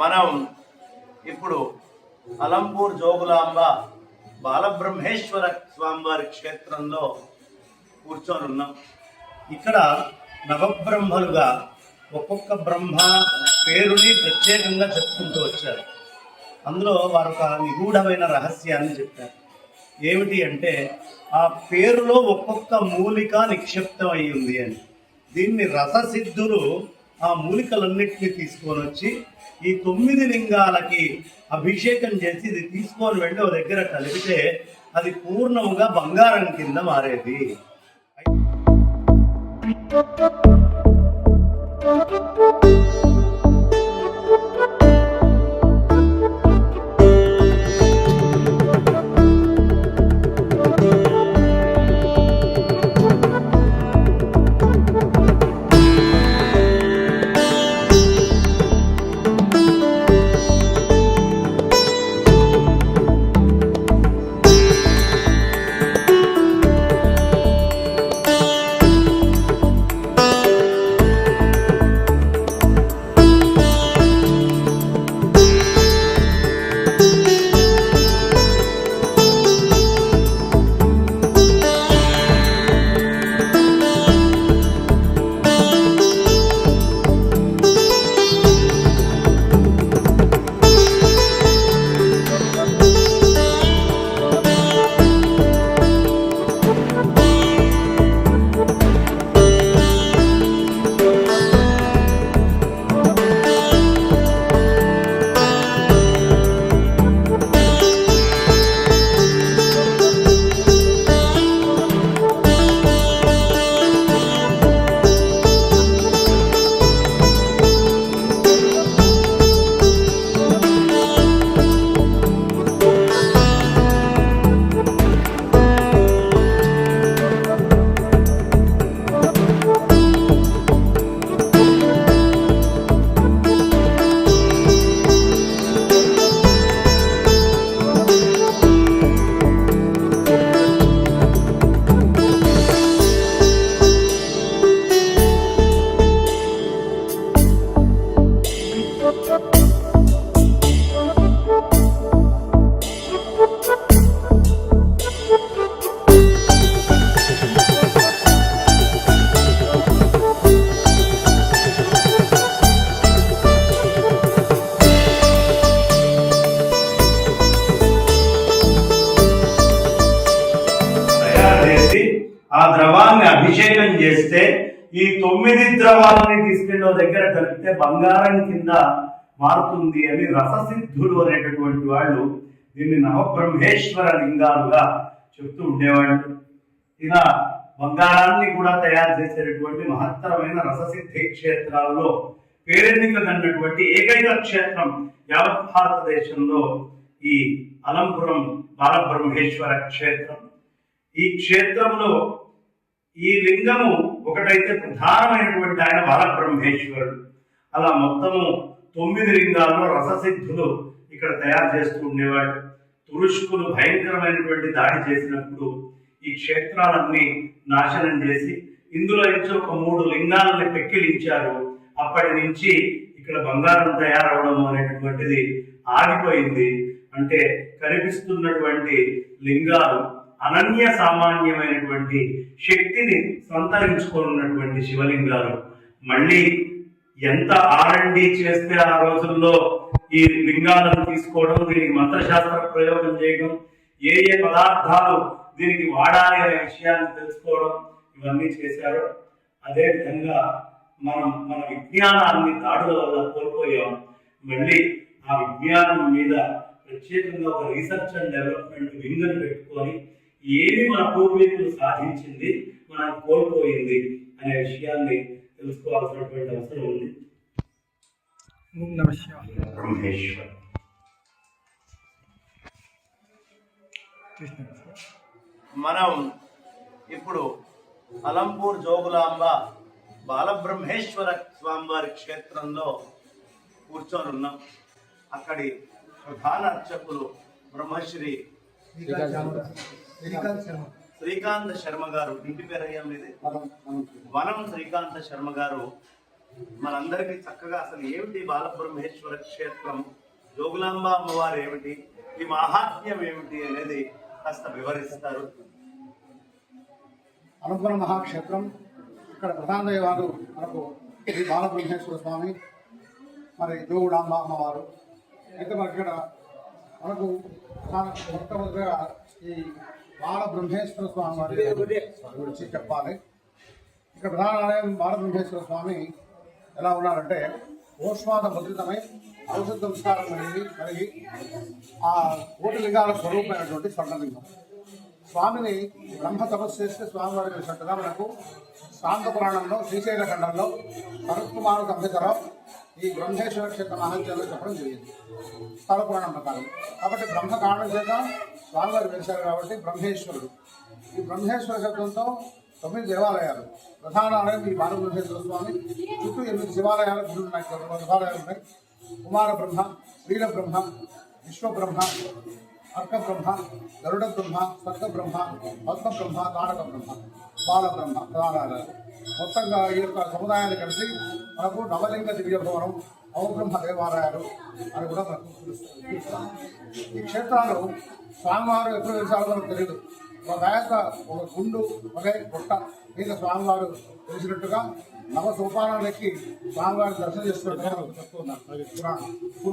మనం ఇప్పుడు అలంపూర్ జోగులాంబ బాలబ్రహ్మేశ్వర స్వామివారి క్షేత్రంలో కూర్చొని ఉన్నాం. ఇక్కడ నవబ్రహ్మలుగా ఒక్కొక్క బ్రహ్మ పేరుని ప్రత్యేకంగా చెప్పుకుంటూ వచ్చారు. అందులో వారు ఒక నిగూఢమైన రహస్యాన్ని చెప్పారు. ఏమిటి అంటే ఆ పేరులో ఒక్కొక్క మూలిక నిక్షిప్తం అయి ఉంది అని. దీన్ని రససిద్ధులు ఆ మూలికలన్నింటినీ తీసుకొని వచ్చి ఈ తొమ్మిది లింగాలకి అభిషేకం చేసి ఇది తీసుకొని వెళ్ళి ఒక దగ్గర కలిపితే అది పూర్ణముగా బంగారం కింద మారేది. తయారు అభిషేకం చేస్తే ఈ తొమ్మిది ద్రవాలని తీసుకెళ్ళి దగ్గర కలిపితే బంగారం కింద మారుతుంది అని రససిద్ధులు అనేటటువంటి వాళ్ళు దీన్ని నవబ్రహ్మేశ్వర లింగాలుగా చెప్తూ ఉండేవాళ్ళు. ఇలా బంగారాన్ని కూడా తయారు చేసేటటువంటి మహత్తరమైన రససిద్ధి క్షేత్రాలలో పేరెన్నికన్నటువంటి ఏకైక క్షేత్రం యావత్ భారతదేశంలో ఈ అలంపురం బాలబ్రహ్మేశ్వర క్షేత్రం. ఈ క్షేత్రంలో ఈ లింగము ఒకటైతే ప్రధానమైనటువంటి ఆయన బాలబ్రహ్మేశ్వరుడు. అలా మొత్తము తొమ్మిది లింగాల్లో రససిద్ధులు ఇక్కడ తయారు చేస్తూ ఉండేవాడు. తురుష్కులు భయంకరమైనటువంటి దాడి చేసినప్పుడు ఈ క్షేత్రాలన్నీ నాశనం చేసి ఇందులో నుంచి ఒక మూడు లింగాలని పెక్కిలించారు. అప్పటి నుంచి ఇక్కడ బంగారం తయారవడం అనేటటువంటిది ఆగిపోయింది. అంటే కనిపిస్తున్నటువంటి లింగాలు అనన్య సామాన్యమైనటువంటి శక్తిని సంతరించుకోనున్నటువంటి శివలింగాలు. మళ్ళీ ఎంత ఆర్ఎండి చేస్తే ఆ రోజుల్లో ఈ లింగాలను తీసుకోవడం దీనికి మంత్రశాస్త్ర ప్రయోగం చేయడం ఏ ఏ పదార్థాలు దీనికి వాడాలి అనే విషయాన్ని తెలుసుకోవడం ఇవన్నీ చేశారు. అదేవిధంగా మనం మన విజ్ఞానాన్ని దాడుల వల్ల కోల్పోయాం. మళ్ళీ ఆ విజ్ఞానం మీద ప్రత్యేకంగా ఒక రీసెర్చ్ అండ్ డెవలప్మెంట్ వింగ్ని పెట్టుకొని ఏమి మన పూర్వీకులు సాధించింది మనం కోల్పోయింది అనే విషయాన్ని తెలుసుకోవాల్సినటువంటి అవసరం ఉంది. బ్రహ్మేశ్వర్. మనం ఇప్పుడు అలంపూర్ జోగులాంబ బాలబ్రహ్మేశ్వర స్వామివారి క్షేత్రంలో కూర్చొని ఉన్నాం. అక్కడి ప్రధాన అర్చకులు బ్రహ్మశ్రీ శ్రీకాంత్ శర్మ. శ్రీకాంత్ శర్మ గారు ఇంటి పేరు అయ్యా మీది వనం శ్రీకాంత శర్మ గారు మనందరికీ చక్కగా అసలు ఏమిటి బాలబ్రహ్మేశ్వర క్షేత్రం? జోగులాంబ అమ్మవారు ఏమిటి? ఈ మహాత్మ్యం ఏమిటి అనేది కాస్త వివరిస్తారు. అనుగ్రహ మహాక్షేత్రం. ఇక్కడ ప్రధాన దైవాలు మనకు శ్రీ బాలబ్రహ్మేశ్వర స్వామి మరి జోగుడాంబ అమ్మవారు. అయితే మనకి ఇక్కడ మనకు ప్రధాన మొట్టమొదటిగా ఈ బాలబ్రహ్మేశ్వర స్వామి వారి గురించి చెప్పాలి. ఇక్కడ ప్రధాన ఆలయం బాలబ్రహ్మేశ్వర స్వామి ఎలా ఉన్నారంటే ఓష్మాద ముద్రితమై ఔషధ సంస్కారం కలిగి కలిగి ఆ కోటి లింగాల స్వరూపమైనటువంటి స్వర్ణలింగం. స్వామిని బ్రహ్మ తపస్సు చేస్తే స్వామివారి కలిసినట్టుగా మనకు శాంత పురాణంలో శ్రీశైల ఖండంలో భరత్కుమారు కంపితరావు ఈ బ్రహ్మేశ్వర క్షేత్ర మహాత్యంలో చెప్పడం జరిగింది. స్థల పురాణం ప్రకారం. కాబట్టి బ్రహ్మ కారణం చేత స్వామివారు వెలిశారు కాబట్టి బ్రహ్మేశ్వరుడు. ఈ బ్రహ్మేశ్వర శబ్దంతో తొమ్మిది దేవాలయాలు. ప్రధాన ఆలయం ఈ బాలబ్రహ్మేశ్వర స్వామి చుట్టూ ఎనిమిది శివాలయాలు గుడులు ఉన్నాయి కొన్ని శివాలయాలు ఉన్నాయి. కుమార బ్రహ్మ వీర బ్రహ్మ విశ్వబ్రహ్మ అర్క బ్రహ్మ గరుడ బ్రహ్మ సర్గ బ్రహ్మ పద్మ బ్రహ్మ తారక బ్రహ్మ బాల బ్రహ్మ ప్రధానాలు మొత్తంగా ఈ యొక్క సముదాయాన్ని కలిసి మనకు నవలింగ దివ్య భవనం అవబ్రహ్మ దేవాలయాలు అని కూడా మనకు పిలుస్తారు పిలుస్తాం. ఈ క్షేత్రాలు స్వామివారు ఎప్పుడు వెలిసారో మనకు తెలియదు ఒక గాయక ఒక గుండు ఒకే గుట్ట మీద స్వామివారు తెలిసినట్టుగా నవ సోపానాలు ఎక్కి స్వామివారిని దర్శనం చేసుకున్నట్టుగా మనకు చెప్తున్నారు. పురాణం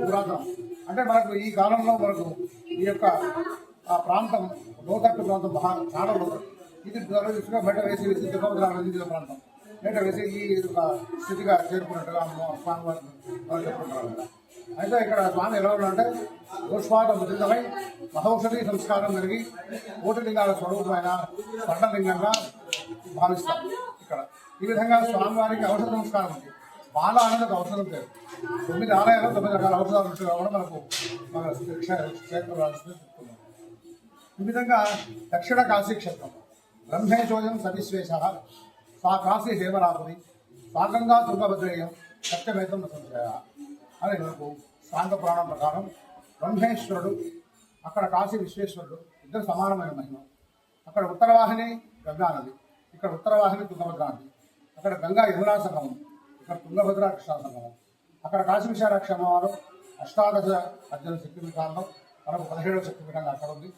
పురాతనం. అంటే మనకు ఈ కాలంలో మనకు ఈ యొక్క ఆ ప్రాంతం లోతట్టు ప్రాంతం మహా చాలా లోతట్టు. ఇది బయట వేసి వేసి తిరుపతి నది ప్రాంతం. బయట వేసి ఈ ఒక స్థితిగా చేరుకున్నట్టుగా స్వామి వారు వాళ్ళు చెప్పుకుంటారు అయితే ఇక్కడ స్వామి ఎలా ఉన్నాడంటే గోష్పాద ముద్రితమై మహౌషధి సంస్కారం కలిగి కోటిలింగాల స్వరూపమైన స్వర్ణలింగంగా భావిస్తాం ఇక్కడ. ఈ విధంగా స్వామివారికి ఔషధ సంస్కారం ఉంది. బాల అనేది ఒక ఔషధం పేరు. తొమ్మిది ఆలయాలు తొమ్మిది రకాల ఔషధాలు ఉంటాయి కూడా మనకు మన క్షేత్రం ఈ విధంగా దక్షిణ కాశీ క్షేత్రం. బ్రహ్మేశోజం సవిశ్వేశ సా కాశీ హేమరాపురి సాగంగా దుర్గభద్రేయం సత్యమేతం సంశయ అని మనకు శాంత పురాణం ప్రకారం బ్రహ్మేశ్వరుడు అక్కడ కాశీ విశ్వేశ్వరుడు ఇద్దరు సమానమైన మహిమ. అక్కడ ఉత్తరవాహిని గంగా నది ఇక్కడ ఉత్తరవాహిని తుంగభద్ర నది అక్కడ గంగా యమునా సంగమం ఇక్కడ తుంగభద్ర కృష్ణా సంగమం అక్కడ కాశీ విశాలాక్ష అమ్మవారు అష్టాదశ అర్జున శక్తిపీఠాల్లో మనకు పదిహేడవ శక్తిపీఠంగా అక్కడ ఉంది.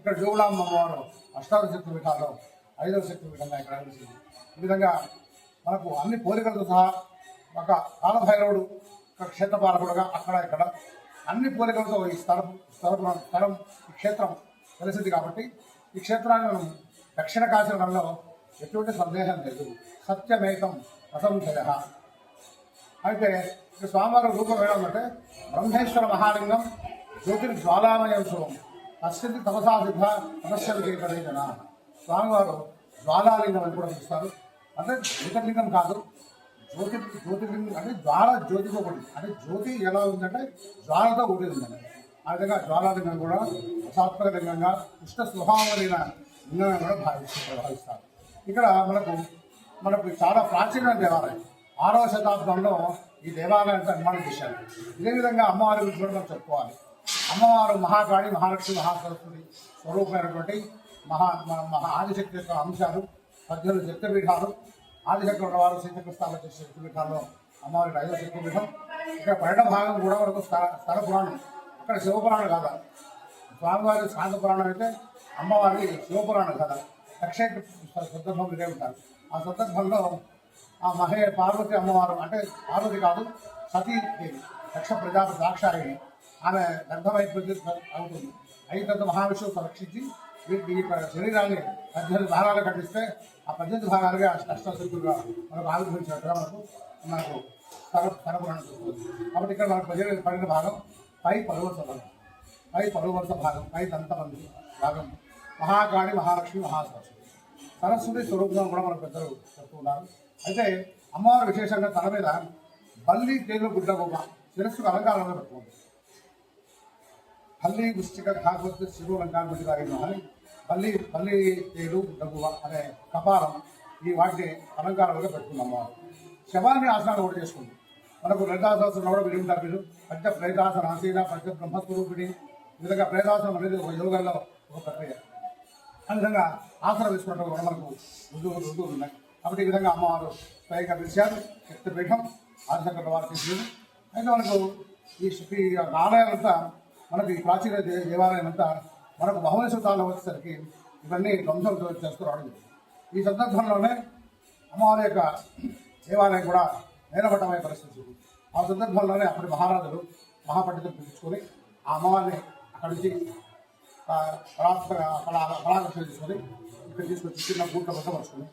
ఇక్కడ జోగులాంబ అమ్మవారు అష్టాదశ శక్తిపీఠాల్లో ఐదవ శక్తిపీఠంగా ఇక్కడ నిలిచింది ఈ విధంగా మనకు అన్ని పోలికలతో సహా ఒక కాలభైరవుడు ఒక క్షేత్రపాలకుడుగా అక్కడ ఇక్కడ అన్ని పోలికలతో ఈ స్థలం స్థలం స్థలం ఈ క్షేత్రం తెలిసింది కాబట్టి ఈ క్షేత్రాన్ని మనం దక్షిణ కాశీలో ఎటువంటి సందేహం లేదు. సత్యమేకం అసంశయ అయితే ఇక్కడ స్వామివారి రూపం ఏమంటే బ్రహ్మేశ్వర మహాలింగం జ్యోతిర్ జ్వాలామయం శుభం అస్యంతి తపసా సిద్ధ తపస్య విజయకరే స్వామివారు జ్వాలాలింగం అని కూడా పిలుస్తారు. అంటే జ్యోతిర్లింగం కాదు. జ్యోతి జ్యోతిర్లింగం అంటే జ్వాల జ్యోతితో కూడింది అంటే జ్యోతి ఎలా ఉందంటే జ్వాలతో కూడి ఉందండి. ఆ విధంగా జ్వాలాలింగం కూడా సాత్విక లింగంగా కృష్ణ స్వభావమైన లింగంగా కూడా భావిస్తారు భావిస్తారు. ఇక్కడ మనకు మనకు చాలా ప్రాచీన దేవాలయం. ఆరవ శతాబ్దంలో ఈ దేవాలయాన్ని నిర్మాణం చేశారు. ఇదే విధంగా అమ్మవారి గురించి కూడా మనం చెప్పుకోవాలి. అమ్మవారు మహాకాళి మహాలక్ష్మి మహాసరస్వతి స్వరూపమైనటువంటి మహా మహా ఆదిశక్తి యొక్క అంశాలు పద్దెనిమిది శక్తిపీఠాలు ఆదిశక్తి ఉన్నవారు శ్రీచక్ర స్థానం చేసే శక్తిపీఠాల్లో అమ్మవారి ఐదో శక్తిపీఠం ఇక్కడ పన్నెండవ భాగం కూడా వరకు స్థల పురాణం. అక్కడ శివపురాణం కాదా. స్వామివారి శాంత పురాణం అయితే అమ్మవారి శివపురాణం కదా. అక్షయ సందర్భం ఇదే ఉంటారు. ఆ సందర్భంలో ఆ మహే పార్వతి అమ్మవారు అంటే పార్వతి కాదు సతీ లక్ష దక్ష ప్రజాపతి దాక్షాయిని ఆమె గర్భమైపోతుంది అవుతుంది. అయితే మహావిష్ణువు సంరక్షించి ఈ శరీరాన్ని పద్దెనిమిది భాగాలు కట్టిస్తే ఆ పద్దెనిమిది భాగాలుగా అష్టశక్తులుగా మనకు ఆవిర్భవించినట్టుగా మనకు మనకు తర తరపురాణం చెప్తుంది కాబట్టి ఇక్కడ మనకు పదిహేను పడిన భాగం పై పదవరుస భాగం పై పదవరుస భాగం పై దంతమంది భాగం. మహాకాళి మహాలక్ష్మి మహాసరస్వతి సరస్వతి స్వరూపం కూడా మన పెద్దలు చెప్తూ ఉన్నారు. అయితే అమ్మవారు విశేషంగా తల మీద బల్లి తేలు గుడ్డ బొమ్మ శిరస్సుకు అలంకారంలో పెట్టుకుంది. హల్లి వృష్టిక అలంకారం శిరోలంకాన్ని అని పల్లి పల్లి తేలు డబ్బు అనే కపాలం ఈ వాటిని అలంకారాలుగా పెట్టుకుంది అమ్మవారు శవాన్ని ఆసనాలు కూడా చేసుకుంది. మనకు రెండాసనం కూడా విని ఉంటారు మీరు. పంచ ప్రేతాసన ఆసీన పంచ బ్రహ్మస్వరూపిణి. ఈ విధంగా ప్రేతాసనం అనేది ఒక యోగంలో ఒక ప్రక్రియ. ఆ విధంగా ఆసనం వేసుకున్నట్టు కూడా మనకు రుజువు రుజువులు ఉన్నాయి. కాబట్టి ఈ విధంగా అమ్మవారు స్వయంగా పిలిచారు. శక్తిపీఠం ఆదిశంకర వారు తీసుకుని అయితే మనకు ఈ ఈ ఆలయం అంతా మనకు ప్రాచీన దే- దేవాలయం అంతా మనకు భవనేశ్వర కాలం వచ్చేసరికి ఇవన్నీ ధ్వంసం చేసుకురావడం ఈ సందర్భంలోనే అమ్మవారి యొక్క దేవాలయం కూడా నేలమట్టమయ్యే పరిస్థితి ఉంది. ఆ సందర్భంలోనే అప్పటి మహారాజులు మహాపండితులు పిలుచుకొని ఆ అమ్మవారిని అక్కడి నుంచి ఆ, కళాకృష్ణ తీసుకొని ఇక్కడ తీసుకొచ్చి చిన్న గూట్లో వసపరుచుకొని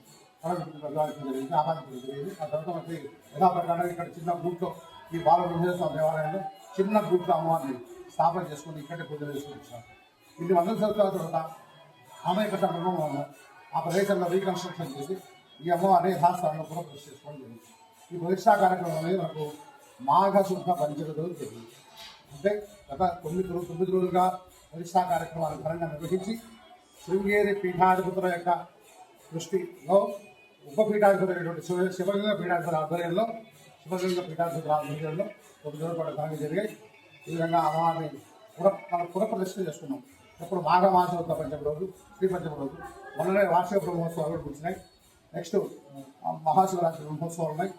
జరిగింది ఆపాదించడం జరిగింది. ఆ తర్వాత మనకి యథాప్రకారం ఇక్కడ చిన్న గూట్లో ఈ బాల స్వామి దేవాలయంలో చిన్న గూట్లో అమ్మవారిని స్థాపన చేసుకొని ఇక్కడే పూజలు చేసుకొని వచ్చారు. ఇన్ని వందల సంవత్సరాల తర్వాత ఆమె యొక్క ఆ ప్రదేశంలో రీకన్స్ట్రక్షన్ చేసి ఈ అమ్మవారిని యథాస్థానంలో కూడా కృషి చేసుకోవడం జరిగింది. ఈ ప్రతిష్టా కార్యక్రమం అనేది మనకు మాఘ శుద్ధ పంచమి జరిగింది. అంటే గత తొమ్మిది రోజు తొమ్మిది రోజులుగా ప్రతిష్టా కార్యక్రమాలు ఘనంగా నిర్వహించి శృంగేరి పీఠాధిపతుల యొక్క దృష్టిలో ఉపపీఠాధిపతి శివ శివలింగ పీఠాధిపతి ఆధ్వర్యంలో శివలింగ పీఠాధిపతుల ఆధ్వర్యంలో తొమ్మిది రోజులు కూడా ఘనంగా జరిగాయి. ఈ విధంగా అమ్మవారిని పుర మన పురప్రతిష్ఠ చేసుకున్నాం. ఇప్పుడు మాఘమాసం మాసోత్సవ పంచమ రోజు శ్రీపంచమ రోజు మొన్ననే వార్షిక బ్రహ్మోత్సవాలు కూడా కూర్చున్నాయి నెక్స్ట్ మహాశివరాత్రి బ్రహ్మోత్సవాలు ఉన్నాయి.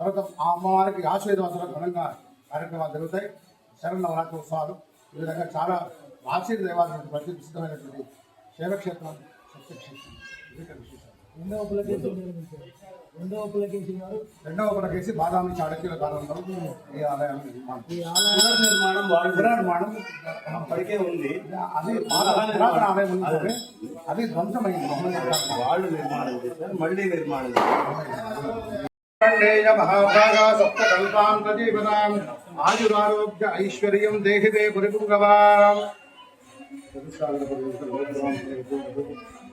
తర్వాత ఆ అమ్మవారికి ఆశ్వేదవంతుల ఘనంగా కార్యక్రమాలు జరుగుతాయి. శరణ నవరాత్రి ఉత్సవాలు ఈ విధంగా చాలా వార్షిక దేవాలయం ప్రసిద్ధమైనటువంటి శైవక్షేత్రం సత్యక్షేత్రం ఇది రెండవ పులకేసి రెండవ పులకేసి గారు. రెండవ పడకేసి బాదామి చాళక్యుల కాలంలో ఈ ఆలయ పునర్నిర్మాణం వాళ్ళు పునర్నిర్మాణం అప్పటికే ఉంది. అది పురాతన ఆలయం ఉంది. అది ధ్వంసమైంది. మహమ్మద్ వాళ్ళు నిర్మాణం చేశారు మళ్ళీ నిర్మాణం మహాభాగా సప్త కల్పాం ఆయురారోగ్య ఐశ్వర్యం దేహితే పురిపుంగవాం.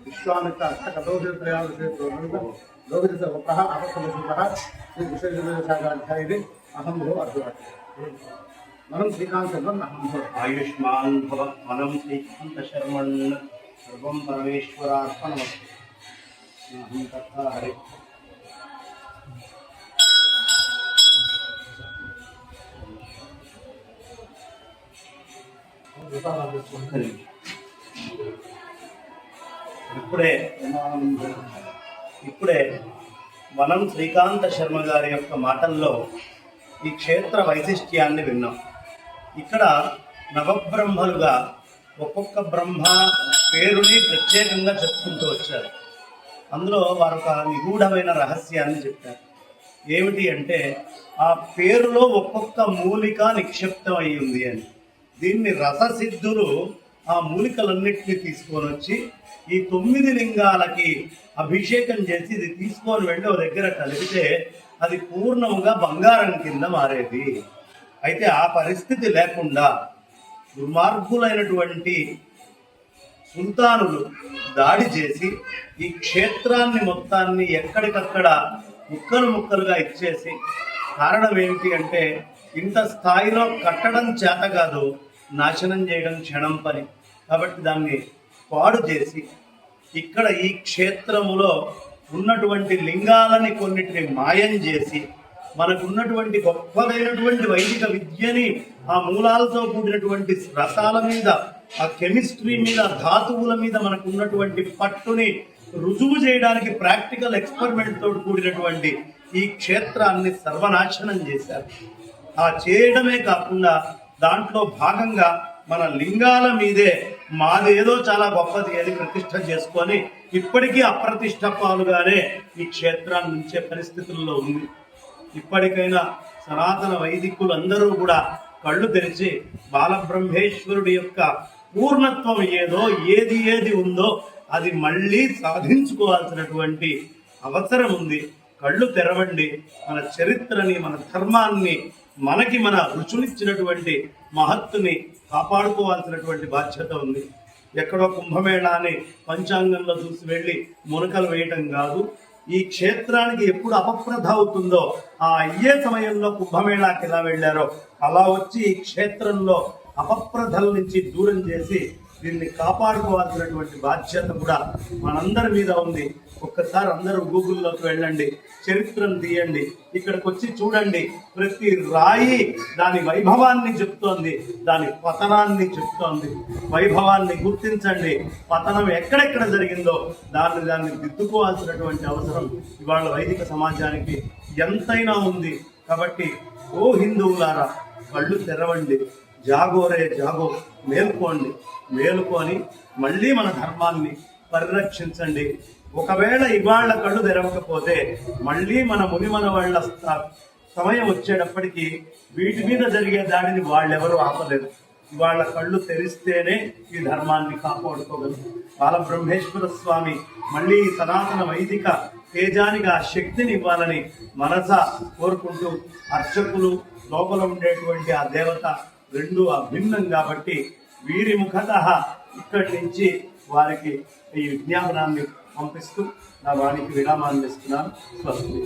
విశ్వామిత్ర అష్ట లోహిత సర్వప్రహ అపస్వరూప శ్రీ విశ్వేశ్వరాధ్యాయుడి అహం భో అర్జున మనం శ్రీకాంత్ శర్మ అహం భో ఆయుష్మాన్ భవ మనం శ్రీకాంత శర్మణ్ సర్వం పరమేశ్వరార్పణమస్తు. అహం తథా హరి ఇప్పుడే ఇప్పుడే మనం శ్రీకాంత శర్మ గారి యొక్క మాటల్లో ఈ క్షేత్ర వైశిష్ట్యాన్ని విన్నాం. ఇక్కడ నవబ్రహ్మలుగా ఒక్కొక్క బ్రహ్మ పేరుని ప్రత్యేకంగా చెప్పుకుంటూ వచ్చారు. అందులో వారు ఒక నిగూఢమైన రహస్యాన్ని చెప్పారు. ఏమిటి అంటే ఆ పేరులో ఒక్కొక్క మూలిక నిక్షిప్తం అయి ఉంది అని. దీన్ని రససిద్ధులు ఆ మూలికలన్నింటినీ తీసుకొని వచ్చి ఈ తొమ్మిది లింగాలకి అభిషేకం చేసి ఇది తీసుకొని వెళ్ళి ఒక దగ్గర కలిపితే అది పూర్ణంగా బంగారం కింద మారేది. అయితే ఆ పరిస్థితి లేకుండా దుర్మార్గులైనటువంటి సుల్తానులు దాడి చేసి ఈ క్షేత్రాన్ని మొత్తాన్ని ఎక్కడికక్కడ ముక్కలు ముక్కలుగా ఇచ్చేసి కారణం ఏమిటి అంటే ఇంత స్థాయిలో కట్టడం చేత కాదు నాశనం చేయడం క్షణం పని. కాబట్టి దాన్ని పాడు చేసి ఇక్కడ ఈ క్షేత్రములో ఉన్నటువంటి లింగాలని కొన్నిటిని మాయం చేసి మనకున్నటువంటి గొప్పదైనటువంటి వైదిక విద్యని ఆ మూలాలతో కూడినటువంటి రసాల మీద ఆ కెమిస్ట్రీ మీద ధాతువుల మీద మనకు ఉన్నటువంటి పట్టుని రుజువు చేయడానికి ప్రాక్టికల్ ఎక్స్పెరిమెంట్ తోటి కూడినటువంటి ఈ క్షేత్రాన్ని సర్వనాశనం చేశారు. ఆ చేయడమే కాకుండా దాంట్లో భాగంగా మన లింగాల మీదే మాదేదో చాలా గొప్పది అని ప్రతిష్ట చేసుకొని ఇప్పటికీ అప్రతిష్ట పాలుగానే ఈ క్షేత్రాన్ని ఉంచే పరిస్థితుల్లో ఉంది. ఇప్పటికైనా సనాతన వైదికులందరూ కూడా కళ్ళు తెరిచి బాలబ్రహ్మేశ్వరుడి యొక్క పూర్ణత్వం ఏదో ఏది ఏది ఉందో అది మళ్ళీ సాధించుకోవాల్సినటువంటి అవసరం ఉంది. కళ్ళు తెరవండి. మన చరిత్రని మన ధర్మాన్ని మనకి మన రుచునిచ్చినటువంటి మహత్తుని కాపాడుకోవాల్సినటువంటి బాధ్యత ఉంది. ఎక్కడో కుంభమేళాన్ని పంచాంగంలో చూసి వెళ్ళి మునకలు వేయటం కాదు. ఈ క్షేత్రానికి ఎప్పుడు అపప్రధ అవుతుందో ఆ అయ్యే సమయంలో కుంభమేళాకి ఎలా వెళ్ళారో అలా వచ్చి ఈ క్షేత్రంలో అపప్రధల నుంచి దూరం చేసి దీన్ని కాపాడుకోవాల్సినటువంటి బాధ్యత కూడా మనందరి మీద ఉంది. ఒక్కసారి అందరూ గూగుల్లోకి వెళ్ళండి చరిత్రను తీయండి ఇక్కడికి వచ్చి చూడండి. ప్రతి రాయి దాని వైభవాన్ని చెప్తోంది దాని పతనాన్ని చెప్తోంది. వైభవాన్ని గుర్తించండి. పతనం ఎక్కడెక్కడ జరిగిందో దాన్ని దాన్ని దిద్దుకోవాల్సినటువంటి అవసరం ఇవాళ వైదిక సమాజానికి ఎంతైనా ఉంది. కాబట్టి ఓ హిందువులారా కళ్ళు తెరవండి. జాగోరే జాగో మేల్కోండి. మేలుకొని మళ్ళీ మన ధర్మాన్ని పరిరక్షించండి. ఒకవేళ ఇవాళ కళ్ళు తెరవకపోతే మళ్ళీ మన ముని మన వాళ్ళ సమయం వచ్చేటప్పటికి వీటి మీద జరిగే దాడిని వాళ్ళెవరూ ఆపలేరు. ఇవాళ కళ్ళు తెరిస్తేనే ఈ ధర్మాన్ని కాపాడుకోగలరు. బాలబ్రహ్మేశ్వర స్వామి మళ్ళీ సనాతన వైదిక తేజానికి ఆ శక్తిని ఇవ్వాలని మనస కోరుకుంటూ అర్చకులు లోపల ఉండేటువంటి ఆ దేవత రెండు అభిన్నం కాబట్టి వీరి ముఖత ఇక్కడి నుంచి వారికి ఈ విజ్ఞాపనాన్ని పంపిస్తూ నా వారికి విరామాన్ని ఇస్తున్నాను. స్వస్తి.